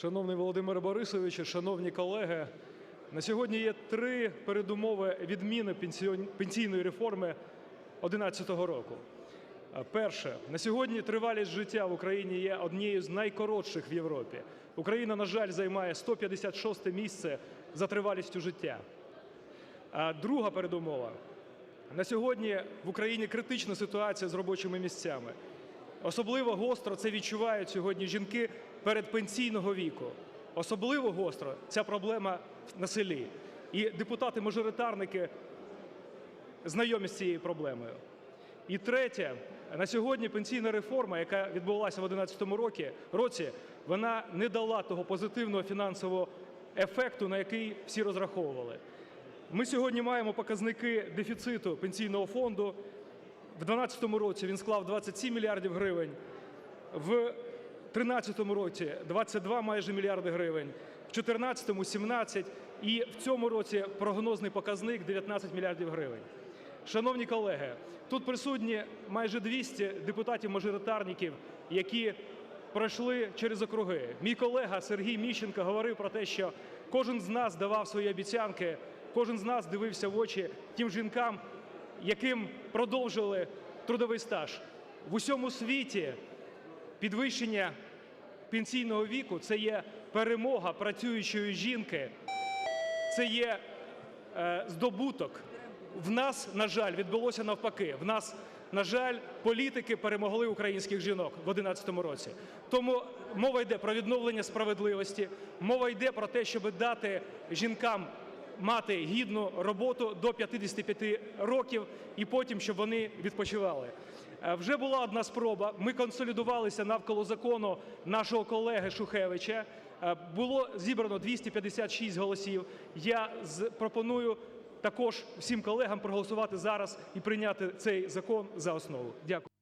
Шановний Володимире Борисовичу, шановні колеги, на сьогодні є три передумови відміни пенсійної реформи 2011 року. Перше, на сьогодні тривалість життя в Україні є однією з найкоротших в Європі. Україна, на жаль, займає 156 місце за тривалістю життя. Друга передумова. На сьогодні в Україні критична ситуація з робочими місцями. Особливо гостро це відчувають сьогодні жінки передпенсійного віку. Особливо гостро ця проблема на селі. І депутати-мажоритарники знайомі з цією проблемою. І третє, на сьогодні пенсійна реформа, яка відбулася в 2011 році, році, вона не дала того позитивного фінансового ефекту, на який всі розраховували. Ми сьогодні маємо показники дефіциту пенсійного фонду. В 2012 році він склав 27 мільярдів гривень, в 2013 році 22 майже мільярди гривень, в 2014 – 17 і в цьому році прогнозний показник 19 мільярдів гривень. Шановні колеги, тут присутні майже 200 депутатів-мажоритарників, які пройшли через округи. Мій колега Сергій Міщенко говорив про те, що кожен з нас давав свої обіцянки, кожен з нас дивився в очі тим жінкам, яким продовжили трудовий стаж. В усьому світі підвищення пенсійного віку це є перемога працюючої жінки, це є е, здобуток. В нас, на жаль, відбулося навпаки. В нас, на жаль, політики перемогли українських жінок в 2011 році. Тому мова йде про відновлення справедливості, мова йде про те, щоб дати жінкам мати гідну роботу до 55 років і потім, щоб вони відпочивали. Е, Вже була одна спроба. Ми консолідувалися навколо закону нашого колеги Шухевича. Е, Було зібрано 256 голосів. Я пропоную також всім колегам проголосувати зараз і прийняти цей закон за основу. Дякую.